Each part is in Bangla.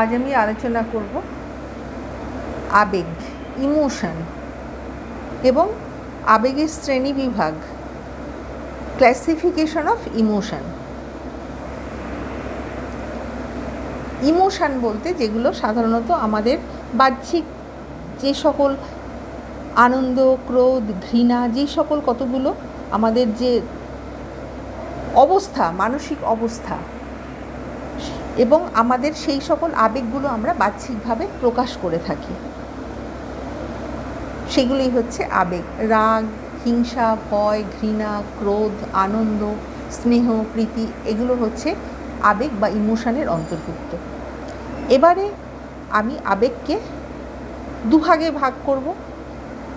আজ আমি আলোচনা করব আবেগ, ইমোশন এবং আবেগের শ্রেণি বিভাগ, ক্লাসিফিকেশন অফ ইমোশন। ইমোশন বলতে যেগুলো সাধারণত আমাদের বাহ্যিক যে সকল আনন্দ, ক্রোধ, ঘৃণা যেই সকল কতগুলো আমাদের যে অবস্থা, মানসিক অবস্থা এবং আমাদের সেই সকল আবেগগুলো আমরা বাহ্যিকভাবে প্রকাশ করে থাকি। সেগুলোই হচ্ছে আবেগ। রাগ, হিংসা, ভয়, ঘৃণা, ক্রোধ, আনন্দ, স্নেহ, প্রীতি, এগুলো হচ্ছে আবেগ বা ইমোশনের অন্তর্ভুক্ত। এবারে আমি আবেগকে দুভাগে ভাগ করব।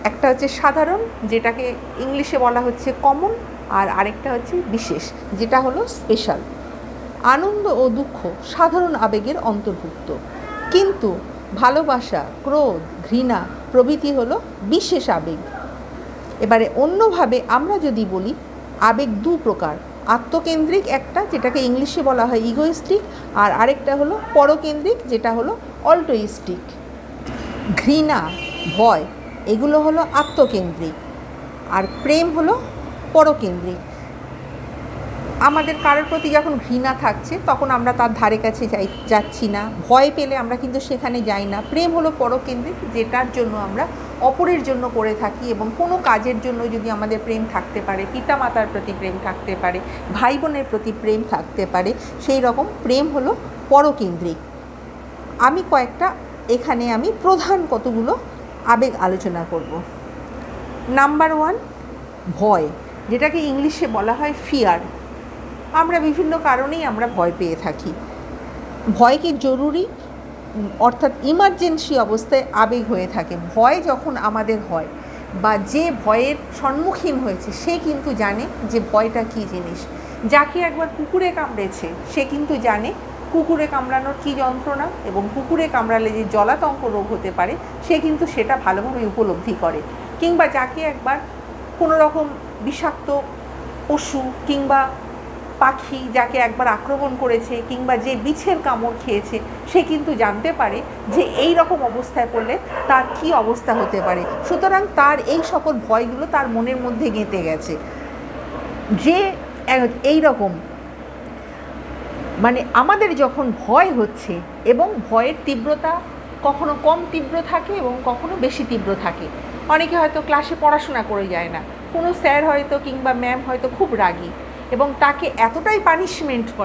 একটা হচ্ছে সাধারণ, যেটাকে ইংলিশে বলা হচ্ছে কমন আর আরেকটা হচ্ছে বিশেষ, যেটা হলো স্পেশাল আনন্দ ও দুঃখ সাধারণ আবেগের অন্তর্ভুক্ত। কিন্তু ভালোবাসা, ক্রোধ, ঘৃণা প্রভৃতি হল বিশেষ আবেগ। এবারে অন্যভাবে আমরা যদি বলি, আবেগ দু প্রকার। আত্মকেন্দ্রিক একটা, যেটাকে ইংলিশে বলা হয় ইগোইস্টিক আর আরেকটা হলো পরকেন্দ্রিক, যেটা হলো অল্টোইস্টিক ঘৃণা, ভয়, এগুলো হলো আত্মকেন্দ্রিক। আর প্রেম হলো পরকেন্দ্রিক। আমাদের কারোর প্রতি যখন ঘৃণা থাকছে, তখন আমরা তার ধারে কাছে যাই, যাচ্ছি না। ভয় পেলে আমরা কিন্তু সেখানে যাই না। প্রেম হলো পরকেন্দ্রিক, যেটার জন্য আমরা অপরের জন্য করে থাকি এবং কোনো কাজের জন্য যদি আমাদের প্রেম থাকতে পারে, পিতামাতার প্রতি প্রেম থাকতে পারে ভাই বোনের প্রতি প্রেম থাকতে পারে, সেই রকম প্রেম হলো পরকেন্দ্রিক। আমি কয়েকটা, এখানে আমি প্রধান কতগুলো আবেগ আলোচনা করব। নাম্বার ওয়ান, ভয়, যেটাকে ইংলিশে বলা হয় ফিয়ার। আমরা বিভিন্ন কারণেই আমরা ভয় পেয়ে থাকি। ভয়কে জরুরি? অর্থাৎ ইমার্জেন্সি অবস্থায় আবেগ হয়ে থাকে। ভয় যখন আমাদের হয় বা যে ভয়ের সম্মুখীন হয়েছে, সে কিন্তু জানে যে ভয়টা কী জিনিস। যাকে একবার কুকুরে কামড়েছে, সে কিন্তু জানে কুকুরে কামড়ানোর কী যন্ত্রণা এবং কুকুরে কামড়ালে যে জলাতঙ্ক রোগ হতে পারে, সে কিন্তু সেটা ভালোভাবে উপলব্ধি করে। কিংবা যাকে একবার কোনো রকম বিষাক্ত পশু কিংবা পাখি যাকে একবার আক্রমণ করেছে কিংবা যে বিছের কামড় খেয়েছে, সে কিন্তু জানতে পারে যে এই রকম অবস্থায় পড়লে তার কি অবস্থা হতে পারে। সুতরাং তার এই সকল ভয়গুলো তার মনের মধ্যে গেঁথে গেছে। যে এই রকম মানে আমাদের যখন ভয় হচ্ছে এবং ভয়ের তীব্রতা কখনো কম তীব্র থাকে এবং কখনো বেশি তীব্র থাকে। অনেকে হয়তো ক্লাসে পড়াশোনা করে যায় না। কোনো স্যার হয়তো কিংবা ম্যাম হয়তো খুব রাগী। এবং তাকে এতটাই পানিশমেন্ট করে